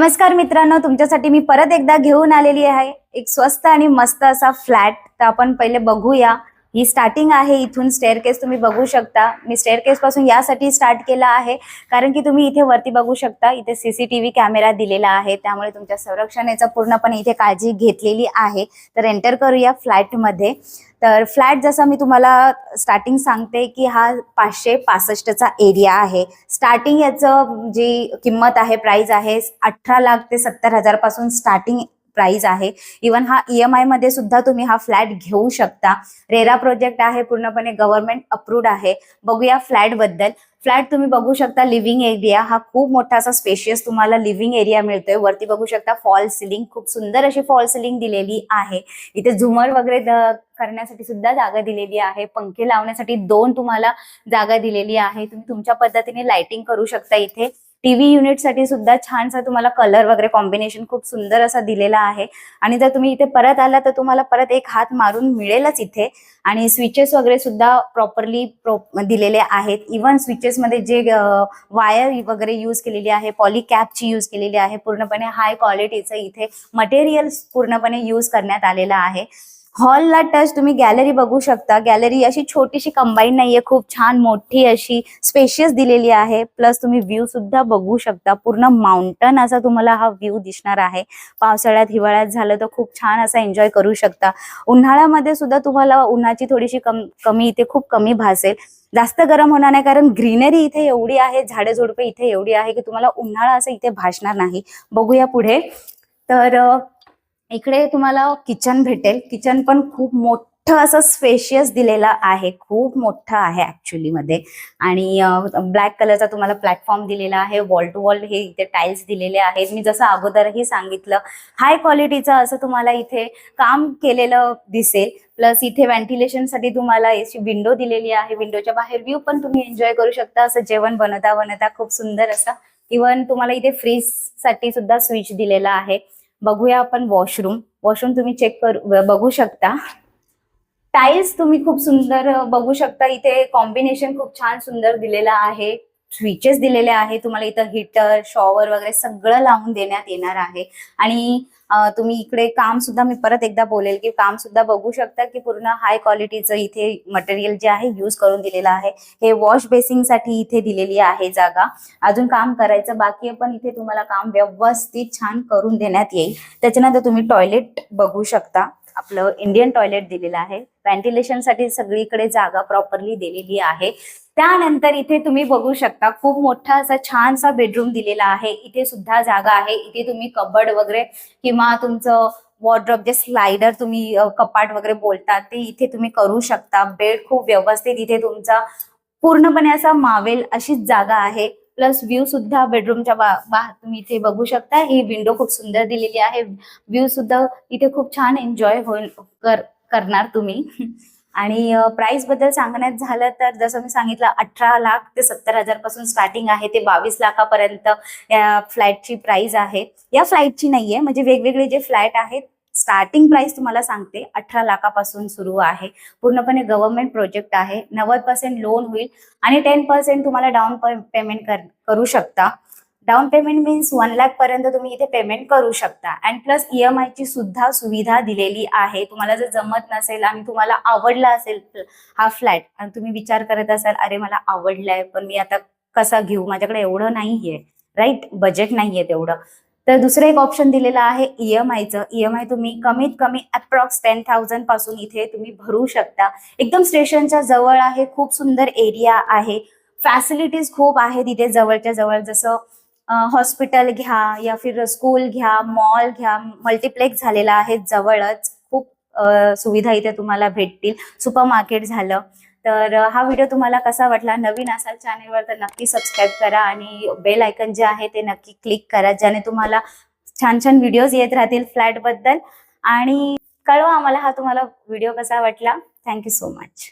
नमस्कार मित्रांनो तुमच्यासाठी मी परत एकदा घेऊन आलेली आहे. एक स्वस्त आणि मस्त असा फ्लॅट तर आपण पहिले बघूया. ही स्टार्टिंग आहे इथून स्टेअरकेस तुम्ही बघू शकता. मी स्टेअरकेस पासून यासाठी स्टार्ट केला आहे कारण की तुम्ही इथे वरती बघू शकता इथे सीसीटीव्ही कॅमेरा दिलेला आहे त्यामुळे तुमच्या संरक्षणाचा पूर्णपणे इथे काळजी घेतलेली आहे. तर एंटर करूया फ्लॅटमध्ये तर फ्लॅट जसं मी तुम्हाला स्टार्टिंग सांगते की हा पाचशे पासष्टचा एरिया आहे. स्टार्टिंग याचं जी किंमत आहे प्राइस आहे अठरा लाख ते सत्तर हजारपासून स्टार्टिंग प्राइस आहे. इवन हा ई मध्ये सुद्धा तुम्ही हा फ्लॅट घेऊ शकता. रेरा प्रोजेक्ट आहे पूर्णपणे गव्हर्नमेंट अप्रूव्ड आहे. बघूया फ्लॅटबद्दल. फ्लॅट तुम्ही बघू शकता लिव्हिंग एरिया हा खूप मोठा असा स्पेशियस तुम्हाला लिव्हिंग एरिया मिळतोय. वरती बघू शकता फॉल सिलिंग खूप सुंदर अशी फॉल सिलिंग दिलेली आहे. इथे झुमर वगैरे करण्यासाठी सुद्धा जागा दिलेली आहे. पंखे लावण्यासाठी दोन तुम्हाला जागा दिलेली आहे. तुम्ही तुमच्या पद्धतीने लाइटिंग करू शकता इथे. टीव्ही युनिटसाठी सुद्धा छानसा तुम्हाला कलर वगैरे कॉम्बिनेशन खूप सुंदर असा दिलेला आहे. आणि जर तुम्ही इथे परत आला तर तुम्हाला परत एक हात मारून मिळेलच इथे. आणि स्विचेस वगैरे सुद्धा प्रॉपरली दिलेले आहेत. इवन स्विचेस मध्ये जे वायर वगैरे यूज केलेली आहे पॉलिकॅपची यूज केलेली आहे पूर्णपणे हाय क्वालिटीचं इथे मटेरियल पूर्णपणे यूज करण्यात आलेलं आहे. हॉलला टच तुम्ही गॅलरी बघू शकता. गॅलरी अशी छोटीशी कंबाईन नाहीये खूप छान मोठी अशी स्पेशियस दिलेली आहे. प्लस तुम्ही व्ह्यू सुद्धा बघू शकता. पूर्ण माउंटन असा तुम्हाला हा व्ह्यू दिसणार आहे. पावसाळ्यात हिवाळ्यात झालं तर खूप छान असा एन्जॉय करू शकता. उन्हाळ्यामध्ये सुद्धा तुम्हाला उन्हाची थोडीशी कम कमी इथे खूप कमी भासेल. जास्त गरम होणार नाही कारण ग्रीनरी इथे एवढी आहे झाडे झुडपे इथे एवढी आहे की तुम्हाला उन्हाळा असं इथे भासणार नाही. बघूया पुढे. तर इकडे तुम्हाला किचन भेटेल. किचन पण खूप मोठं असं स्पेशियस दिलेलं आहे. खूप मोठं आहे ऍक्च्युली मध्ये. आणि ब्लॅक कलरचा तुम्हाला प्लॅटफॉर्म दिलेला आहे. वॉल टू वॉल हे इथे टाइल्स दिलेले आहेत. मी जसं अगोदरही सांगितलं हाय क्वालिटीचं असं तुम्हाला इथे काम केलेलं दिसेल. प्लस इथे व्हेंटिलेशनसाठी तुम्हाला अशी विंडो दिलेली आहे. विंडोच्या बाहेर व्ह्यू पण तुम्ही एन्जॉय करू शकता. असं जेवण बनवता बनवता खूप सुंदर असं. इवन तुम्हाला इथे फ्रीजसाठी सुद्धा स्विच दिलेला आहे. बघूया आपण वॉशरूम वॉशरूम तुम्ही चेक करू बघू शकता. टाईल्स तुम्ही खूप सुंदर बघू शकता. इथे कॉम्बिनेशन खूप छान सुंदर दिलेलं आहे. स्विचेस दिलेले आहे तुम्हाला इथं हिटर शॉवर वगैरे सगळं लावून देण्यात येणार आहे. आणि तुम्ही इकडे काम सुद्धा मी परत एकदा बोलेल की काम सुद्धा बघू शकता की पूर्ण हाय क्वालिटीचं इथे मटेरियल जे आहे यूज करून दिलेलं आहे. हे वॉश बेसिंगसाठी इथे दिलेली आहे जागा. अजून काम करायचं बाकी आहे पण इथे तुम्हाला काम व्यवस्थित छान करून देण्यात येईल. त्याच्यानंतर तुम्ही टॉयलेट बघू शकता. आपलं इंडियन टॉयलेट दिलेलं आहे. व्हेंटिलेशनसाठी सगळीकडे जागा प्रॉपरली दिलेली आहे. त्यानंतर इथे तुम्ही बघू शकता खूप मोठा असा छानसा बेडरूम दिलेला आहे. इथे सुद्धा जागा आहे. इथे तुम्ही कबड वगैरे किंवा तुमचं वॉर्ड्रॉप जे स्लायडर तुम्ही कपाट वगैरे बोलतात ते इथे तुम्ही करू शकता. बेड खूप व्यवस्थित इथे तुमचा पूर्णपणे असा मावेल अशीच जागा आहे. प्लस व्ह्यू सुद्धा बेडरूमच्या तुम्ही इथे बघू शकता. ही विंडो खूप सुंदर दिलेली आहे. व्ह्यू सुद्धा इथे खूप छान एन्जॉय होईल कर करणार तुम्ही. आणि प्राइसबद्दल सांगण्यात झालं तर जसं मी सांगितलं अठरा लाख ते सत्तर हजारपासून स्टार्टिंग आहे. ते बावीस लाखापर्यंत या फ्लॅटची प्राइस आहे. या फ्लॅटची नाहीये. म्हणजे वेगवेगळे जे फ्लॅट आहेत स्टार्टिंग प्राइस तुम्हाला सांगते अठरा लाखापासून सुरू आहे. पूर्णपणे गव्हर्नमेंट प्रोजेक्ट आहे. नव्वद पर्सेंट लोन होईल आणि टेन पर्सेंट तुम्हाला डाऊन पेमेंट करू शकता. Down payment means one lakh पर्यंत तुम्ही इथे पेमेंट करू शकता. अँड प्लस ईएमआय ची सुद्धा सुविधा दिलेली आहे. तुम्हाला जर जमत नसेल आणि तुम्हाला आवडला असेल हा फ्लॅट आणि तुम्ही विचार करत असाल अरे मला आवडलाय पण मी आता कसा घेऊ? माझ्याकडे एवढं नाहीये. राईट बजेट नाहीये तेवढं. तर दुसरं एक ऑप्शन दिलेलं आहे ईएमआयचं ईएमआय तुम्ही कमीत कमी अप्रॉक्स टेन थाउजंडपासून इथे तुम्ही भरू शकता. एकदम स्टेशनच्या जवळ आहे खूप सुंदर एरिया आहे. फॅसिलिटीज खूप आहेत इथे जवळच्या जवळ. जसं हॉस्पिटल घ्या या फिर स्कूल घ्या मॉल घ्या मल्टिप्लेक्स झालेला आहे जवळच. सुविधा इथे तुम्हाला भेटतील. सुपर मार्केट झालं. तर हा व्हिडिओ तुम्हाला कसा वाटला? नवीन असाल चॅनेलवर तर नक्की सबस्क्राईब करा आणि बेल आयकन जे आहे ते नक्की क्लिक करा ज्याने तुम्हाला छान छान व्हिडिओज येत राहतील फ्लॅटबद्दल. आणि कळवा आम्हाला हा तुम्हाला व्हिडिओ कसा वाटला. Thank you so much